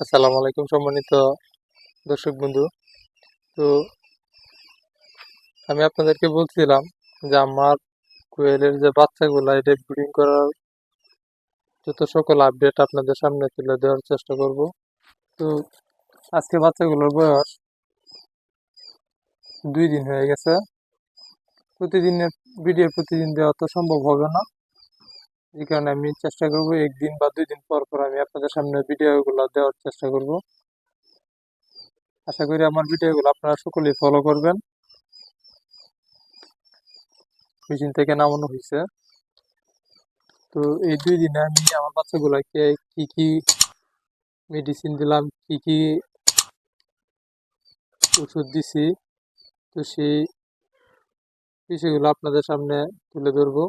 আসসালামু আলাইকুম সম্মানিত দর্শক বন্ধু। তো আমি আপনাদেরকে বলছিলাম যে আমার কোয়েলের যে বাচ্চাগুলো, এটা ব্রিডিং করার যত সকল আপডেট আপনাদের সামনে তুলে দেওয়ার চেষ্টা করব। তো আজকে বাচ্চাগুলোর বয়স দুই দিন হয়ে গেছে। প্রতিদিনের ভিডিও প্রতিদিন দেওয়া তো সম্ভব হবে না। এই কারণে আমি চেষ্টা করব একদিন বা দুই দিন পর পর আমি আপনাদের সামনে ভিডিওগুলো দেওয়ার চেষ্টা করব। আশা করি আমার ভিডিওগুলো আপনারা সকলেই ফলো করবেন। মেশিন থেকে নামানো হয়েছে। তো এই দুই দিনে আমি আমার বাচ্চাগুলোকে কি কি মেডিসিন দিলাম, কি কি ওষুধ দিছি, তো সেই বিষয়গুলো আপনাদের সামনে তুলে ধরবো।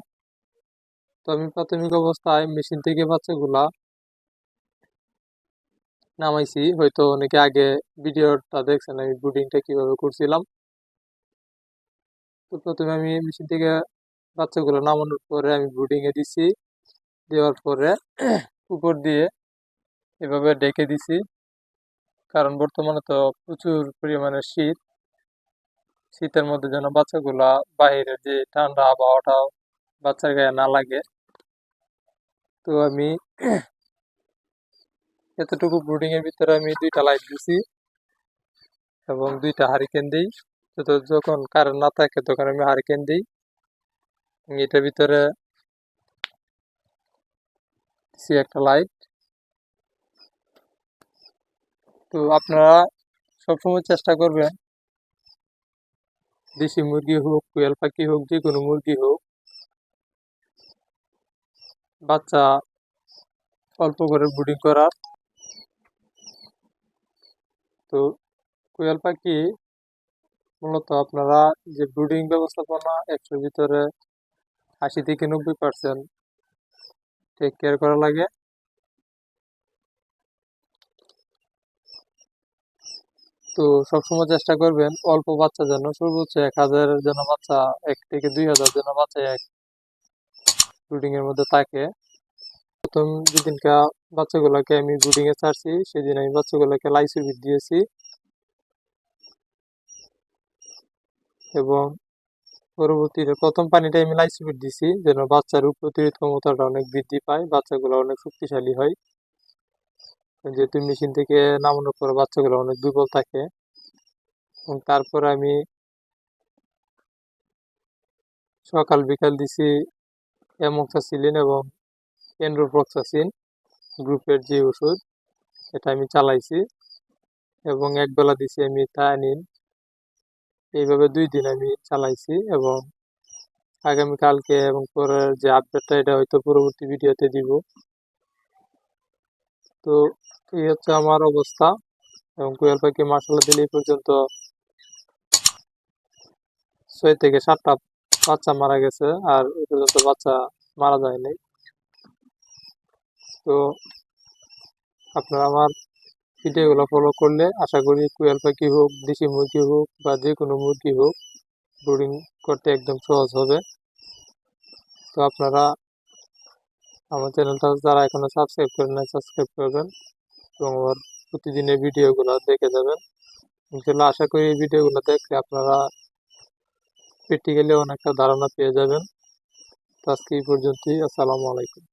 তো আমি প্রাথমিক অবস্থায় মেশিন থেকে বাচ্চাগুলা নামাইছি। হয়তো অনেকে আগে ভিডিওটা দেখছেন, আমি ব্রুডিংটা কীভাবে করছিলাম। তো প্রথমে আমি মেশিন থেকে বাচ্চাগুলো নামানোর পরে আমি ব্রুডিং এ দিছি। দেওয়ার পরে উপর দিয়ে এভাবে ডেকে দিছি। কারণ বর্তমানে তো প্রচুর পরিমাণে শীত। শীতের মধ্যে যেন বাচ্চাগুলা বাইরের যে ঠান্ডা আবহাওয়াটা বাচ্চার গায়ে না লাগে। তো আমি এতটুকু ব্রুডিং এর ভিতরে আমি দুইটা লাইট দিছি এবং দুইটা হারিকেন দিই। তো যখন কারেন্ট না থাকে তখন আমি হারিকেন দিই। এটার ভিতরে দিছি একটা লাইট তো আপনারা সবসময় চেষ্টা করবেন, দেশি মুরগি হোক, কোয়েল পাখি হোক যে কোনো মুরগি হোক বাচ্চা অল্প করে ব্রুডিং করার। তো কোয়েল পাখি মূলত আপনারা যে ব্রুডিং ব্যবস্থাপনা, একশোর ভিতরে আশি থেকে নব্বই পার্সেন্ট টেক কেয়ার করা লাগে। তো সবসময় চেষ্টা করবেন অল্প বাচ্চা যেন, সর্বোচ্চ এক হাজারের যেন বাচ্চা, এক থেকে দুই হাজার যেন বাচ্চা এক ব্রুডিং এর মধ্যে থাকে। প্রথম যেদিনকা বাচ্চাগুলোকে আমি এ ছাড়ছি, সেদিন আমি বাচ্চাগুলোকে লাইসোভিট দিয়েছি। এবং পরবর্তীতে প্রথম পানিটা আমি লাইসোভিট দিছি, যেন বাচ্চার প্রতিরোধ ক্ষমতাটা অনেক বৃদ্ধি পায়, বাচ্চাগুলো অনেক শক্তিশালী হয়। যেহেতু মেশিন থেকে নামানোর পর বাচ্চাগুলো অনেক দুর্বল থাকে। এবং তারপরে আমি সকাল বিকাল দিছি অ্যামোক্সাসিলিন এবং এন্ড্রোফ্লক্সাসিন গ্রুপের যে ওষুধ, এটা আমি চালাইছি এবং একবেলা দিছি আমি থায়ানিন এইভাবে দুই দিন আমি চালাইছি এবং আগামীকালকে এবং পরের যে আপডেটটা এটা হয়তো পরবর্তী ভিডিওতে দিব। তো এই হচ্ছে আমার অবস্থা এবং কোয়েল পাখি মার্শাল দিলে পর্যন্ত ছয় থেকে সাতটা বাচ্চা মারা গেছে আর এই পর্যন্ত বাচ্চা মারা যায় নাই। তো আপনারা আমার ভিডিওগুলো ফলো করলে আশা করি কোয়েল পাখি হোক, দেশি মুরগি হোক বা যে কোনো মুরগি হোক ব্রুডিং করতে একদম সহজ হবে। তো আপনারা আমার চ্যানেলটা যারা এখনও সাবস্ক্রাইব করেন না সাবস্ক্রাইব করবেন এবং আমার প্রতিদিনের ভিডিওগুলো দেখে যাবেন। ইনশাল্লাহ আশা করি এই ভিডিওগুলো দেখলে আপনারা প্র্যাকটিক্যালি অনেকটা ধারণা পেয়ে যাবেন। তো আজকে এই পর্যন্তই, আসসালামু আলাইকুম।